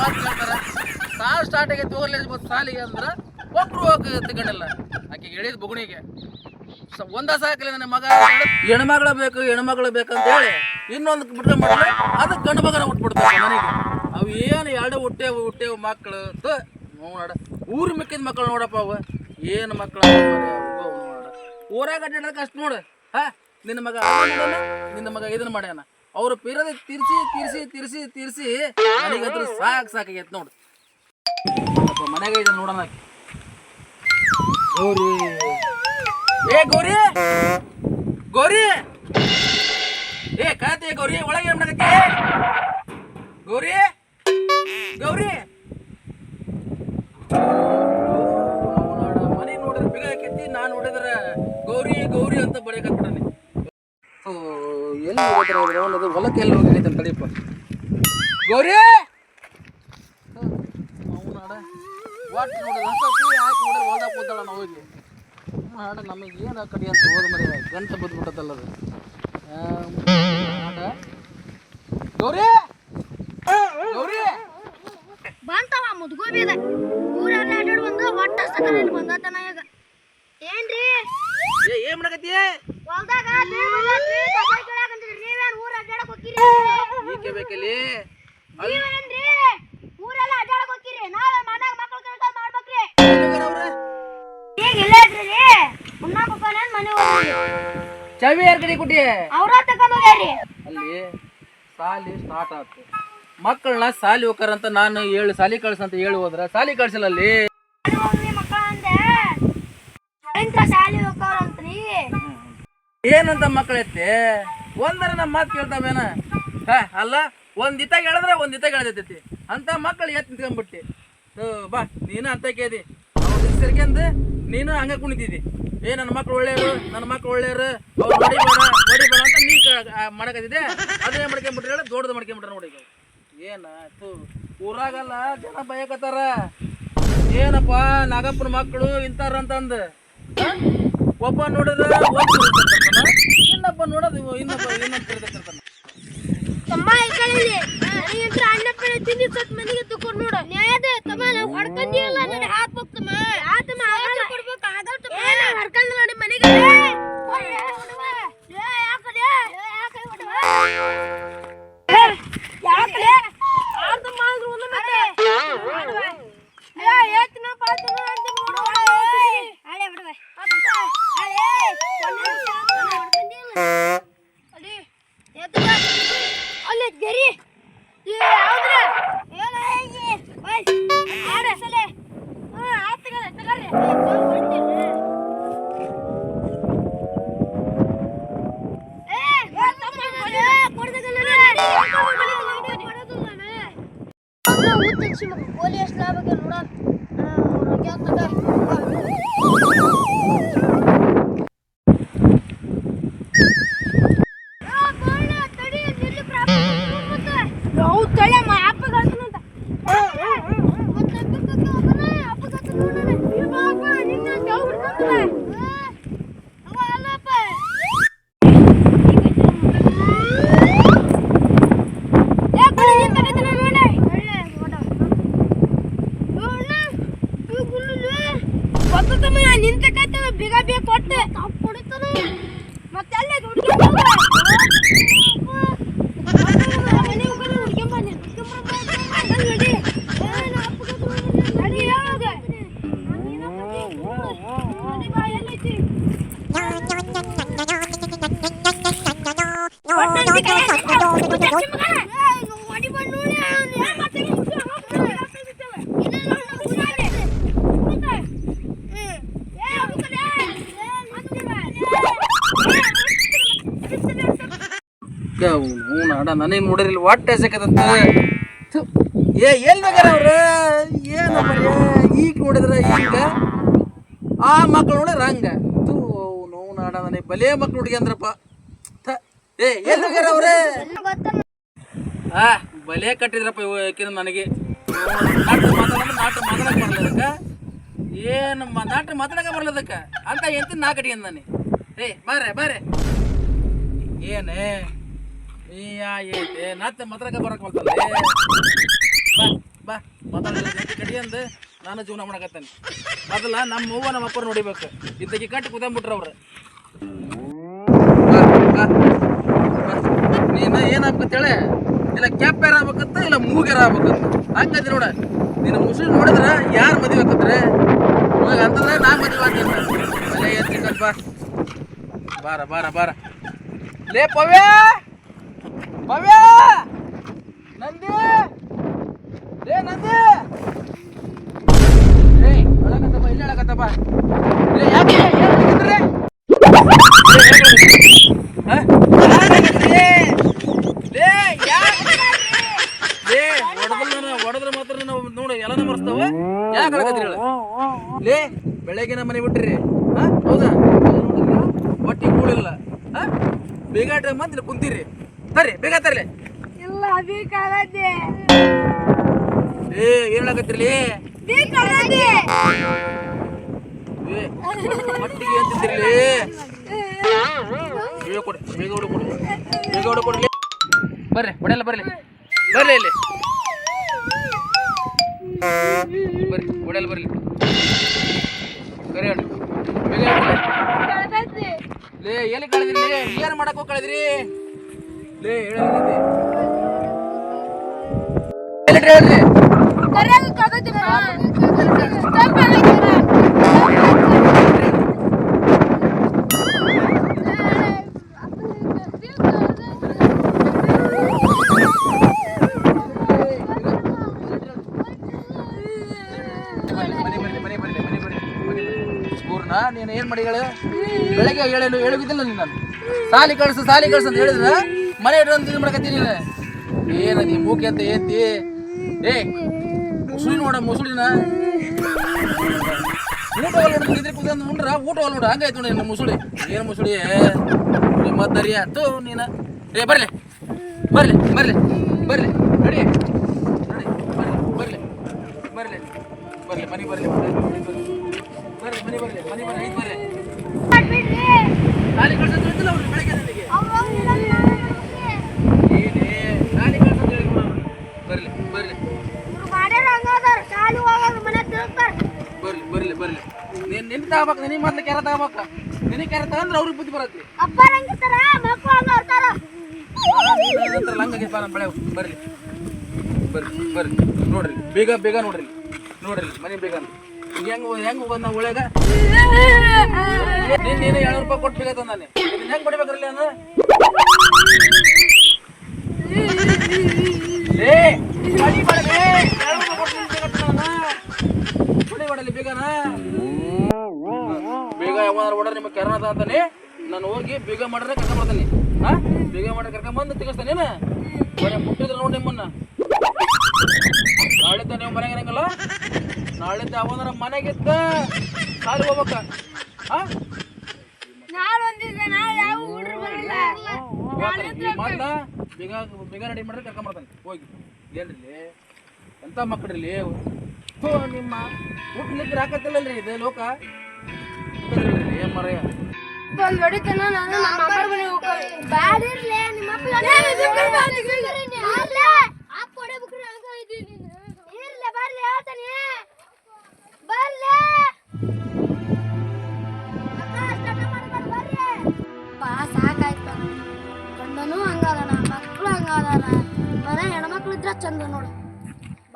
ಮಾತು ಸಾಲು ಸ್ಟಾರ್ಟ್ ಆಗೈತೆ, ಹೋಗ್ಲಿ ಮತ್ತು ಸಾಲಿಗೆ ಅಂದ್ರೆ ಒಬ್ರು ಹೋಗಿ ತಗೊಂಡಿಲ್ಲ ಆಕೆಗೆ ಹೇಳಿದ ಬುಗುಣಿಗೆ ಒಂದ ಸಾಕಲಿ ನನ್ನ ಮಗ ಹೆಣ್ಮಗಳ ಬೇಕು, ಹೆಣ್ಮಗಳು ಬೇಕಂತ ಹೇಳಿ ಇನ್ನೊಂದು ಬಿಟ್ರೆ ಮಾಡಿದ್ರೆ ಅದಕ್ಕೆ ಗಂಡು ಮಗನ ಹುಟ್ಬಿಡ್ತಾರೆ ನನಗೆ ಅವು ಏನು ಎರಡು ಹುಟ್ಟೆ ಹುಟ್ಟೆ ಮಕ್ಕಳು ನೋಡ ಊರು ಮಿಕ್ಕಿದ ಮಕ್ಕಳು ನೋಡಪ್ಪ ಅವು. ಏನು ಮಕ್ಕಳು ಊರಾಗ ಅಡ್ಡಾಡೋಕೆ ಅಷ್ಟು ನೋಡು. ಹಾ? ನಿನ್ನ ಮಗ ನಿನ್ನ ಮಗ ಇದನ್ನ ಮಾಡ್ಯಾನ? ಅವ್ರ ಪಿರದ ತಿರ್ಸಿ ತಿರ್ಸಿ ತಿರ್ಸಿ ತಿರ್ಸಿ ನನಗಂತೂ ಸಾಕು ಸಾಕಾಗೈತೆ ನೋಡು. ಮನೆಗೆ ಇದೆ ನೋಡೋಣ ಗೌರಿ. ಏ ಗೌರಿ! ಗೌರಿ! ಏ ಕಾತೆ ಗೌರಿ, ಒಳಗೆ ಏನ್ ಮಾಡಕತ್ತಿ? ಗೌರಿ! ಗೌರಿ! ಮನೆ ನೋಡಿದ್ರೆ ಬಿಗ ಹಾಕೈತಿ ನಾನು ನೋಡಿದ್ರೆ ಗೌರಿ ಗೌರಿ ಅಂತ ಬಡಿಯಕತ್ಬಿಡನೆ ಎಲ್ಲಿ ಹೋಗಿದ್ರೆ ಅವನದು ಹೊಲಕ್ಕೆ ಎಲ್ಲಿ ಹೋಗೈತೆ ಅಂತ ತಡಿಯಪ್ಪ ಗೌರಿ ಅವನಾಡ ಒಟ್ಟು ನೋಡಿದ್ರೆ ಹಸತಿ ಹಾಕಿ ನೋಡಿದ್ರೆ ಹೊಲ್ದಾಗ ಕೂತಾಳ ನಾವು ಹೋಗಿ ಮಾಡ ನಮಗೆ ಏನು ಕಡಿ ಅಂತ ಹೋದ ಮರಿ ಗಂಟು ಬಿದ್ಬಿಟ್ಟದಲ್ಲ ಅದು ಆ, ಮಾಡ. ಗೌರಿ ಗೌರಿ ಬಂತವ ಮುದ್ಗೋಬಿದ ಊರೆಲ್ಲ ಅಡ್ಡಾಡ್ ಬಂದು ಹೊಟ್ಟ ಸಕಲ ಇಲ್ಲಿ ಬಂದಾತನ ಈಗ ಏನ್ರಿ ಏ ಏನ್ ಮಾಡಕತ್ತಿ ಹೊಲ್ದಾಗ ನೀರ್ ಬಂದೈತ್ರಿ, ಕಸ ಕೀಳಾಕಂತೀರಿ. ನೀವೇನ್ ಊರ್ ಅಡ್ಡಾಡಕ್ ಹೋಗ್ತೀರಿ ಈಕೆ ಬೇಕಲ್ಲಿ ನೀವೇನ್ರಿ ಊರೆಲ್ಲ ಅಡ್ಡಾಡಕ್ ಹೋಗ್ತೀರಿ. ನಾವೇ ಮನ್ಯಾಗ ಮಕ್ಕಳು ಕೆಲಸ ಮಾಡ್ಬೇಕ್ರಿ. ಅವ್ರ? ಈಗ ಇಲ್ಲ ಇದ್ರಿ ಉಣ್ಣಾಕ್ ಹೋಗೋನೇನ್ ಮನೆ ಹೋಗ್ರಿ. ಚಾವಿ ಯಾರ ಕಡೆ ಕೊಟ್ಟಿ? ಅವ್ರ ತಕೊಂಡ್ ಹೋಗ್ಯಾರಿ ಅಲ್ಲಿ ಸಾಲಿ ಸ್ಟಾರ್ಟ್ ಮಕ್ಕಳನ್ನ ಸಾಲಿ ಹೋಗ್ತಾರಂತ ನಾನು ಏಳು ಸಾಲಿ ಕಳ್ಸಂತ ಹೇಳಿ ಹೋದ್ರ ಸಾಲಿ ಕಳ್ಸಿಲ್ಲ ಅಲ್ಲಿ. ಮಕ್ಕಳೈತೆ ಮಕ್ಕಳ ಅಂದೆ. ಒಂದರ ನಮ್ಮ ಮಾತು ಕೇಳ್ತಾವೇನ? ಹಾ, ಅಲ್ಲ ಒಂದ್ ಹೇಳಿದ್ರೆ ಒಂದ್ ಇತ್ತಾಗ ಅಂತ ಮಕ್ಕಳು ಎತ್ತು ನಿಂತ್ಕೊಂಡ್ಬಿಟ್ಟಿ. ಬಾ, ನೀನು ಅಂತ ಕೇದಿ ಸೇರ್ಕೊಂಡು ನೀನು ಹಂಗೆ ಕುಣಿತಿದ್ದಿ ಏ, ನನ್ನ ಮಕ್ಳು ಒಳ್ಳೆಯವರು, ನನ್ನ ಮಕ್ಳು ಒಳ್ಳೆಯವರು, ಅವ್ರು ಹೊಡಿಬೇಡ ಹೊಡಿಬೇಡ ಅಂತ ನೀ ಮಾಡಕತ್ತಿದ್ದೆ. ಅದೇ ಮಾಡ್ಕೊಂಬಿಟ್ರೆ ಹೇಳಿ, ದೊಡ್ಡದು ಮಾಡ್ಕೊಂಬಿಟ್ರೆ ನೋಡಿ ಏನಾಯ್ತು ಊರಾಗಲ್ಲ ಜನ ಬಯಕತ್ತಾರ ಏನಪ್ಪ, ನಾಗಪ್ಪನ ಮಕ್ಕಳು ಇಂತಾರಂತಂದು ಒಬ್ಬ ನೋಡಿದ್ರೆ ಇನ್ನೊಬ್ಬ ನೋಡೋದು ಇನ್ನೊಬ್ಬ ಇನ್ನೊಂದು ತಿರ್ಗತಿರ್ತಾನ ತಮ್ಮ ಈ ಕಡೆ ಇಲ್ಲಿ ನನಗಂತ್ರ ಅನ್ನಪ್ಪನ ತಿಂದಿ ಸತ್ ಮನೆಗೆ ತಗೊಂಡ್ ನೋಡ. ನ್ಯಾಯದ ತಮ್ಮ ನಾವು ಹೊಡ್ಕೊಂಡಿಲ್ಲ ನನಗೆ ಹಾಕ್ಬೇಕು ತಮ್ಮ. ಆತಮ್ಮ ಆಗಲ್ಲ ಕೊಡ್ಬೇಕು ಆಗಲ್ಲ ತಮ್ಮ. ಹೊಡ್ಕೊಂಡ್ ನೋಡಿ ಮನೆಗೆ. ಯಾಕಲೆ ಹ್ಞೂ ಅಡ ನನಗೆ ನೋಡಿರಿಲ್ಲ ಒಟ್ಟೆ ಎಸಕತ್ತ ಏ, ಎಲ್ಲಿ ಬೇಕಾರ ಅವ್ರ? ಏನು ಮರ್ಯ ಈಗ ನೋಡಿದ್ರೆ ಈಗ ಆ ಮಕ್ಳು ನೋಡಿದ್ರೆ ಹಂಗ ತೂ ನೋವು ನಾಡ ನನಗೆ ಬಲೇ ಮಕ್ಳು ಹುಡುಗಿ ಅಂದ್ರಪ್ಪ. ಏ, ಎಲ್ಲಿ ಬೇಕಾರ ಅವ್ರೆ? ಆ, ಬಲೇ ಕಟ್ಟಿದ್ರಪ್ಪ ಇವಕಿನ ನನಗೆ. ನಾಟ ಮಾತಾಡೋದು, ನಾಟ ಮಾತಾಡಕ್ ಬರ್ಲದಕ್ಕ ಏನು ನಾಟ ಮಾತಾಡಕ ಬರ್ಲದಕ್ಕ ಅಂತ ಎಂತ ನಾ ಕಟ್ಕೊಂಡ್ ನಾನು. ಏ, ಬಾರೆ ಬಾರೆ. ಏನೇ? ನೀ ಐತೆ ನತ್ತ ಮಾತ್ರಕ ಬರಕ್ ಬರ್ತಲ್ಲ ಬಾ ಬಾ ಅಂದ ನಾನು ಜೀವನ ಮಾಡಕತ್ತೇನೆ. ಮೊದಲ ನಮ್ಮ ಅವ್ವ ನಮ್ಮ ಅಪ್ಪರು ನೋಡಿಬೇಕು. ಇದ್ದಕ್ಕೆ ಕಟ್ಟಿ ಕುದಂಬಿಟ್ರ ಅವ್ರು. ನೀನು ಏನಾಗ್ಬೇಕಂತೇಳಿ ಇಲ್ಲ ಕ್ಯಾಪೇರ್ ಆಗ್ಬೇಕಂತ, ಇಲ್ಲ ಮೂಗೇರ ಆಗ್ಬೇಕಂತ. ಹಂಗದಿ ನೋಡ ನೀನು ಮುಸ್ಲಿಂ ನೋಡಿದ್ರೆ ಯಾರು ಮದುವೆ ಆಕತ್ರೆ ಇವಾಗ ಅಂತಂದ್ರೆ ನಾ ಮದುವೆ ಆಗ್ತೀನಿ ಅಲ್ಲೇ ಬಾ. ಬಾರ ಬಾರ ಬಾರ. ಲೇ ಪವ್ಯ ನಂದಿ! ಏ ನಂದಿ! ಏ, ಒಳಗತ್ತಪ್ಪ, ಇಲ್ಲಿ ಒಳಗತ್ತಪ್ಪ. ಲೇ ಯಾಕೆ? ಹೊಡೆದ್ರೆ ಮಾತ್ರ ನೋಡಿ ಎಲ್ಲ ಮರ್ಸ್ತಾವ? ಯಾಕೆ ಲೇ ಬೆಳಗ್ಗೆನ ಮನೆ ಬಿಟ್ರಿ. ಹಾ? ಹೌದಾ? ಒಟ್ಟಿ ಕೂಡಿಲ್ಲ ಹಾ? ಬೇಗ ಮಂದಿ ಕುಂತೀರಿ. ತರ್ರಿ ಬೇಗ ತರ್ಲಿ. ಇಲ್ಲ ಬೇಕಾಗತ್ತೆ ಏ ಏನ್ ಹೇಳಕತ್ರಿ ಬೇಕಾಗತ್ತೆ ಏ ಮಟ್ಟಿಗೆ ಅಂತಿದ್ರಿ ಬೇಗ ಕೊಡಿ ಬೇಗ ಹೊಡು ಕೊಡಿ. ಬೇಗ ಹೊಡು ಕೊಡ್ಲಿ ಬರ್ರಿ ಹೊಡೆಯಲ್ಲ ಬರ್ಲಿ ಬರ್ಲಿ ಇಲ್ಲಿ. ಬರ್ರಿ ಹೊಡೆಯಲ್ಲ ಬರ್ಲಿ ಕರೆ ಹೇಳಿ ಬೇಗ. ಲೇ ಎಲ್ಲಿ ಕಳೆದ್ರಿ ಏನ್ ಮಾಡಕ್ ಹೋಗಿ ಏನ್ ಮಾಡಿಗಳು ಬೆಳಗ್ಗೆ ಹೇಳಲು ಹೇಳುವುದಿಲ್ಲ ನೀನು ನಾನು? ಸಾಲಿ ಕಳ್ಸು ಸಾಲಿ ಕಳ್ಸು ಅಂತ ಹೇಳಿದ್ರ? ಮನೆ ಇಟ್ಕೊಂಡು ಮಾಡಕತ್ತೀನಿ ನೀನು. ಏನ ನೀ ಮೂಕೆ ಅಂತ ಏತಿ ಏ ಮುಸುಳಿ ನೋಡ ಮುಸುಳಿನ. ಊಟ ಹೊಲ್ ನೋಡ್ರಿ ನಿದ್ರೆ ಕುದ ಉಂಡ್ರ ಊಟ ಹೊಲ್ ನೋಡ ಹಂಗಾಯ್ತು ನೋಡಿ ನಿನ್ನ ಮುಸುಳಿ. ಏನು ಮುಸುಳಿ? ಮದ್ದರಿ ತೋ ನೀನ. ಏ ಬರ್ಲಿ. ಬರ್ಲಿ ಬರ್ಲಿ ಬರ್ಲಿ. ನಡಿ. ಬರ್ಲಿ ಬರ್ಲಿ ಬರ್ಲಿ ಬರ್ಲಿ ಬರ್ಲಿ ಮನೆ ಬರ್ಲಿ ಬರ್ಲಿ. ಮನೆ ಬರ್ಲಿ ಮನೆ ಬರ್ಲಿ ಐದು ಬರ್ಲಿ. ಖಾಲಿ ಬರ್ಲಿ ಬರ್ಲಿ ಅವ್ರು ಬೆಳಗ್ಗೆ ನನಗೆ ಏನೇ ಖಾಲಿ ಕಳ್ಸೋದು ಹೇಳಿ ನೋಡು ಅವ್ರು. ಬರ್ಲಿ ಬರ್ಲಿ ಬರ್ಲಿ ಬರ್ಲಿ ಬರ್ಲಿ ನೀನ್ ನಿನ್ ತಗೋಬೇಕು ನಿನಗೆ ಮೊದ್ಲು ಕೆರೆ ತಗೋಬೇಕು ನಿನಗೆ ಕೆರೆ ತಗೊಂಡ್ರೆ ಅವ್ರಿಗೆ ಬುದ್ಧಿ ಬರತ್ತಿ ಬಾ ನಮ್ಮ ಬೆಳೆ ಬರ್ಲಿ ಬರ್ರಿ ಬರ್ರಿ. ನೋಡ್ರಿ ಬೇಗ ಬೇಗ ನೋಡ್ರಿ. ನೋಡ್ರಿ ಮನೆ ಬೇಗ. ಹೆಂಗ್ ಹೆಂಗ್ ಹೋಗೋದು ನಾವು ಒಳಗ? ನೀನ್ ನೀನು ಏಳ್ನೂರು ರೂಪಾಯಿ ಕೊಟ್ಟು ಬೇಗ ನಾನು. ಇದನ್ನ ಹೆಂಗ್ ಬಡಿಬೇಕ್ರಲ್ಲಿ ಅಂದ್ರೆ ಏ ಕೊಡಿ ಮಾಡಲಿ ಬೇಗನ. ಬೇಗ ಯಾವಾಗ ಓಡರ್ ನಿಮಗೆ ಕೆರನದ ಅಂತಾನೆ? ನಾನು ಹೋಗಿ ಬೀಗ ಮಾಡ್ರೆ ಕರ್ಕೊಂಡ್ ಬರ್ತೇನೆ. ಹಾ? ಬೀಗ ಮಾಡ್ರೆ ಕರ್ಕೊಂಡ್ ಬಂದು ತೆಗಿಸ್ತಾನೇನ ಬರೀ ಮುಟ್ಟಿದ್ರೆ ನೋಡಿ ನಿಮ್ಮನ್ನ. ನಾಳಿದ್ದ ನೀವು ಮನೆಗೆ ಇರಂಗಿಲ್ಲ? ನಾಳಿದ್ದ ಯಾವನಾರ ಮನೆಗಿದ್ದ ಕಾಲು ಹೋಗ್ಬೇಕ. ಹಾ? ಮಾತನ್ನ ಬಿಗ ಬೇಗ ರೆಡಿ ಮಾಡಿದ್ರೆ ಕರ್ಕೊಂಡ್ ಬರ್ತಾನೆ. ಹೋಗಿ. ಏನ್ರಿ? ಎಂತ ಮಕ್ಕಳ್ರಿ ನಿಮ್ಮ ನಿಮ್ಮ ನಿದ್ರೆ ಹಾಕತ್ತಿಲ್ಲಲ್ರಿ ಇದೇ ಲೋಕ? ಮರೆಯ ಬಂದ್ ಹೊಡಿತಾನ ನಾನು ನಮ್ಮ ಅಮ್ಮರ ಮನೆಗೆ ಹೋಗ್ತೀನಿ ಬ್ಯಾಡಿರ್ಲೆ ನಿಮ್ಮ ಅಪ್ಪ ಅಪ್ಪ ಹೊಡಿಬೇಕ್ರಿ ಹಂಗ ಇದೀನಿ ಇರ್ಲೆ ಬರ್ಲಿ ಹೇಳ್ತಾನೆ. ಬರ್ಲೆ. ಬಾ ಸಾಕಾಯ್ತು. ಗಂಡನು ಹಂಗದಾನ ಮಕ್ಕಳು ಹಂಗದಾನ ಮನೆ ಹೆಣ್ಮಕ್ಳು ಇದ್ರ ಚಂದ ನೋಡು.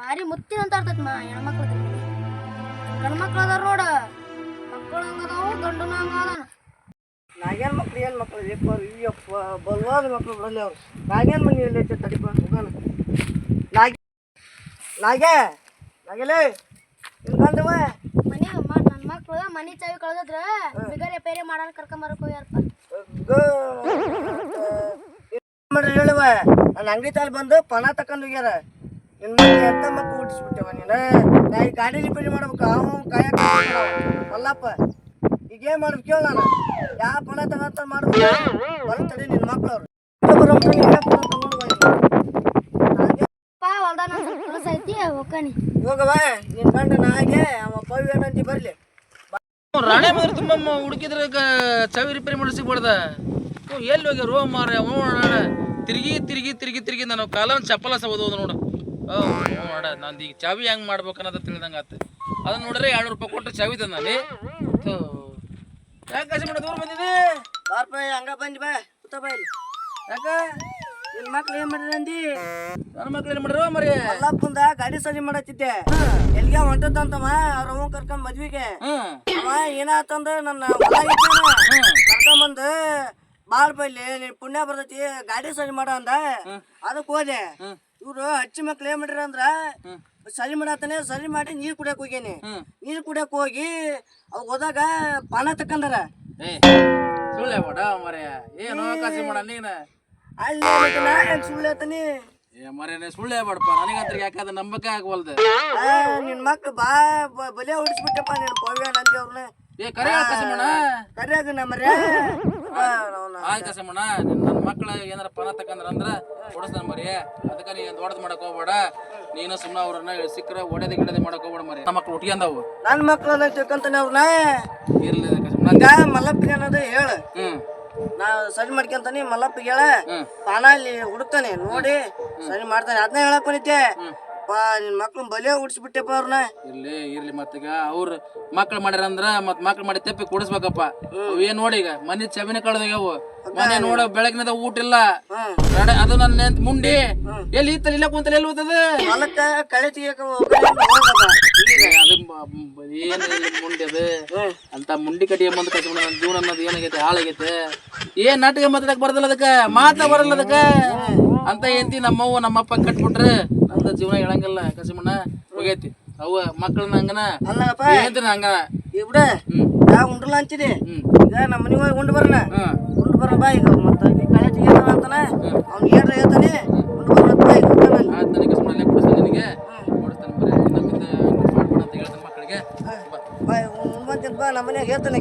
ಭಾರಿ ಮುತ್ತಿನ ಅಂತ ಇರ್ತೈತಿ ಮಾ ಹೆಣ್ಮಕ್ಳು ಗಂಡು ಮಕ್ಳು ಅದಾರ ನೋಡು. ಮಕ್ಕಳು ಹಂಗದಾವು ಗಂಡನು ಹಂಗದಾನ ನಾಗೇನ್ ಮಕ್ಳು ಏನ್ ಮಕ್ಳು? ಯಪ್ಪ ಅಯ್ಯಪ್ಪ ಬಲವಾದ ಮಕ್ಳು ಬಿಡಲಿ ಅವ್ರು. ನಾಗೇನ್ ಮನೆ ಎಲ್ಲಿ ಐತೆ ತಡಿಪ ಹೋಗೋಣ. ನಾಗೆ ನಾಗೆ ನಾಗೆಲೇ ಬಂದವ? ಮನೆ ನನ್ನ ಮಕ್ಳು ಮನಿ ಚಾವಿ ಕಳೆದ್ರ ಬಿಗರೆ ಪೇರೆ ಮಾಡಾರ ಕರ್ಕೊಂಬರಕ್ ಹೋಗ್ಯಾರಪ್ಪ. ಹೇಳುವ? ನನ್ನ ಅಂಗಡಿ ತಾಲ್ ಬಂದು ಪಣ ತಕೊಂಡ್ ಹೋಗ್ಯಾರ. ನಿನ್ನ ಎಂತ ಮಕ್ಳು ಹುಟ್ಟಿಸ್ಬಿಟ್ಟೆವ ನೀನು? ನಾ ಈ ಗಾಡಿ ರಿಪೇರಿ ಮಾಡ್ಬೇಕು ಅವ ಕಾಯಕ ಅಲ್ಲಪ್ಪ ಈಗ ಏನ್ ಮಾಡ್ಬೇಕು ಕೇಳ ನಾನು. ಯಾವ ಪಣ ತಗೊಂತ ಮಾಡ್ಬೇಕು. ಬರ್ತಡಿ ನಿನ್ ನನ್ನ ಹೋಗವ ಗಂಡ ಅವ ಬರ್ಲಿ. ರಾಣೆ ಹುಡುಕಿದ್ರೆ ಚವಿ ರಿಪೇರಿ ಮಾಡಿಸಿಬಿಡ್ದ ಎಲ್ಲಿ ಹೋಗಿ ರೋ ಮಾರ ತಿರುಗಿ ತಿರುಗಿ ತಿರುಗಿ ತಿರುಗಿ ನಾನು ಕಾಲ ಚಪ್ಪಲ ಸಬೋದು ನೋಡು. ನೋಡ ನಂದು ಈಗ ಚಾವಿ ಹೆಂಗ್ ಮಾಡ್ಬೇಕು ಅನ್ನೋದು ತಿಳಿದಂಗೆ ಆತು. ಅದನ್ನ ನೋಡ್ರೆ ಎರಡು ರೂಪಾಯಿ ಕೊಟ್ಟು ಚಾವಿ ತಂದಿ ಯಾಕೆ ಕಸಿ ಮಾಡ ದೂರ ಬಂದಿದೆ ಬಾರ್ಪ ಹಂಗ ಬಂದಿ ಬಾ ಕೂತ ಬಾ ಇಲ್ಲಿ. ಯಾಕ? ನಿನ್ ಮಕ್ಳು ಏನ್ ಮಾಡಿರಿ ಅಂದಿ ನನ್ನ ಮಕ್ಳು ಏನ್ ಮಾಡ್ರು ಮರಿ ಅಲ್ಲಪ್ಪಂದ ಗಾಡಿ ಸರಿ ಮಾಡತ್ತಿದ್ದೆ. ಎಲ್ಗೆ ಹೊಂಟದಂತಮ್ಮ ಅವ್ರ ಅವ್ವ ಕರ್ಕೊಂಡ್ ಮದ್ವಿಗೆ. ಏನಾತಂದ್ರ ಅವ ಏನಾತಂದ ನನ್ನ ಹೊಲ ಕರ್ಕೊಂಬಂದು ಬಾಳ್ ಪೈಲಿ ನೀನ್ ಪುಣ್ಯ ಬರ್ತೈತಿ ಗಾಡಿ ಸರಿ ಮಾಡ ಅಂದ. ಅದಕ್ಕೆ ಹೋದೆ. ಇವ್ರು ಹಚ್ಚಿ ಮಕ್ಳು ಏನ್ ಮಾಡಿರ ಅಂದ್ರ ಸರಿ ಮಾಡತ್ತಾನೆ ಸರಿ ಮಾಡಿ ನೀರ್ ಕುಡಿಯಕ್ ಹೋಗ್ಯಾನಿ ನೀರ್ ಕುಡಿಯಕ್ ಹೋಗಿ ಅವ್ ಹೋದಾಗ ಪಾನ ತಕ್ಕಂದಾರ ಏ ಸುಳ್ಳೆ ಮಾಡ ಮರ ಏನು ಕಸಿ ಮಾಡ ನೀನ ಅಲ್ಲಿ ಸುಳ್ಳು ಏ ಮರೇನೆ ಸುಳ್ಳೆ ಬಾಡಪ್ಪ ನನಗಂತ್ರ ಯಾಕಂದ್ರೆ ನಂಬಕ್ಕೆ ಆಗವಲ್ದು ನಿನ್ ಮಕ್ಳು ಬಾ ಬ- ಬಲೆ ಹೊಡಿಸ್ಬಿಟ್ಟಪ್ಪ ನೀನು ಪವ್ಯ ನಂದಿ ಅವ್ರನ್ನ ಏ ಕರೆ ಕಸಿ ಮಾಡ ಕರಿಯಾಗ ನಮ್ಮರೆ ಆಯ್ತು ಕಸಮಣ್ಣ ನನ್ನ ಮಕ್ಳು ಏನಾರ ಪಾನ ತಕಂದ್ರ ಅಂದ್ರ ಕೊಡಿಸ್ತಾನ ಮರಿ. ಅದಕ್ಕೆ ನೀ ದೊಡ್ಡದು ಮಾಡಕ್ ಹೋಗ್ಬೇಡ. ನೀನು ಸುಮ್ಮನೆ ಅವ್ರನ್ನ ಸಿಕ್ಕರೆ ಒಡೆದ ಗಿಡದ ಮಾಡಕ್ ಹೋಗ್ಬೇಡ ಮರಿ. ನಮ್ಮ ಮಕ್ಳು ಉಟ್ಕೊಂಡವು ನನ್ನ ಮಕ್ಳು ತಿಳ್ಕೊಂತಾನೆ ಅವ್ರನ್ನ ಇರ್ಲಿ ಮಲ್ಲಪ್ಪಿಗೆ ಅನ್ನೋದು ಹೇಳ. ಹ್ಮ್. ನಾ ಸರಿ ಮಾಡ್ಕೊಂತಾನೆ ಮಲ್ಲಪ್ಪಿಗೆ ಹೇಳ. ಪಾನ ಅಲ್ಲಿ ಹುಡುಕ್ತಾನೆ ನೋಡಿ ಸರಿ ಮಾಡ್ತಾನೆ. ಅದನ್ನ ಹೇಳಕ್ ಬಂದಿದ್ದೆ. ಪಾ ನಿನ್ ಮಕ್ಳು ಬಲೆ ಉಡ್ಸ್ಬಿಟ್ಟೆಪ್ಪ ಅವ್ರನ್ನ ಇರ್ಲಿ ಇರ್ಲಿ ಮತ್ತೀಗ ಅವ್ರ ಮಕ್ಳು ಮಾಡ್ಯಾರ ಅಂದ್ರ ಮತ್ ಮಕ್ಳು ಮಾಡಿ ತೆಪ್ಪಿ ಕೊಡಿಸ್ಬೇಕಪ್ಪ. ಏನ್ ನೋಡಿ ಈಗ ಮನೆ ಚವಿನ ಕಳ್ದೋಗ್ಯಾವು. ಮನೆ ನೋಡ ಬೆಳಗಿನದ ಊಟ ಇಲ್ಲ. ಅದು ನನ್ನ ಮುಂಡಿ. ಎಲ್ಲಿ ಇತ್ತಲ್ಲ ಇಲ್ಲ ಕುಂತಲ್ಲ ಎಲ್ಲಿ ಹೋಗ್ತದೆ ಹೊಲಕ್ಕ ಕಳೆ ತೆಗಿಯಕ ಹೋಗ್ಬೇಕ ಈಗ ಅದು ಮ- ಮ- ಏನ್ ಇಲ್ಲಿ ಮುಂಡಿ ಅದು? ಅಂತ ಮುಂಡಿ ಕಟ್ಟಿಗೆ ಬಂದ ಕಟ್ಟಿ ನನ್ನ ಜೀವನ ಅನ್ನೋದು ಏನಾಗೈತೆ ಹಾಳಾಗೈತೆ. ಏನ್ ನಾಟಕ ಮಾತಾಡಕ್ ಬರದಲ್ಲ ಅದಕ್ಕ? ಮಾತ ಬರಲ್ಲ ಅದಕ್ಕ? ಅಂತ ಏಂತಿ ನಮ್ಮವ್ವ ನಮ್ಮಪ್ಪ ಕಟ್ಬಿಟ್ರೆ ಅಂತ ಜೀವನ ಹೇಳಂಗಿಲ್ಲ ಕಸಿಮಣ್ಣ. ಹೋಗೈತಿ. ಅವ ಮಕ್ಕಳನ್ನ ಹಂಗನ? ಅಲ್ಲಪ್ಪ. ಏಂತಿನ ಹಂಗನ? ಈ ಬಿಡ ಹ್ಮ್. ಯಾ ಉಂಡ್ರಲ್ಲ ಅಂತಿದೆ ಹ್ಮ್. ಈಗ ನಮ್ಮ ಮನೆ ಹೋಗಿ ಬರಲ್ಲ. ಬರೋಣ ಹ್ಮ್ ಬರೋಣ ಬಾ ಈಗ ಮತ್ತೆ ಅಂತಾನೆ ಅವ್ನು ಏನ್ರ ಹೇಳ್ತಾನೆ ಬಾ ಈಗ ಹೋಗೋಣ ಆಯ್ತು ನನಗೆ ಸುಮ್ಮನೆ ಕೊಡಿಸ್ತಾನೆ ನಿನಗೆ. ಕೊಡಿಸ್ತಾನೆ ಬರೀ ಇನ್ನೊಂದು ಮಾಡ್ಬೇಡ ಅಂತ ಹೇಳ್ತಾನೆ ಮಕ್ಕಳಿಗೆ. ಬಾ ಬಾ ನಮ್ಮ ಮನ್ಯಾಗ ಹೇಳ್ತಾನೆ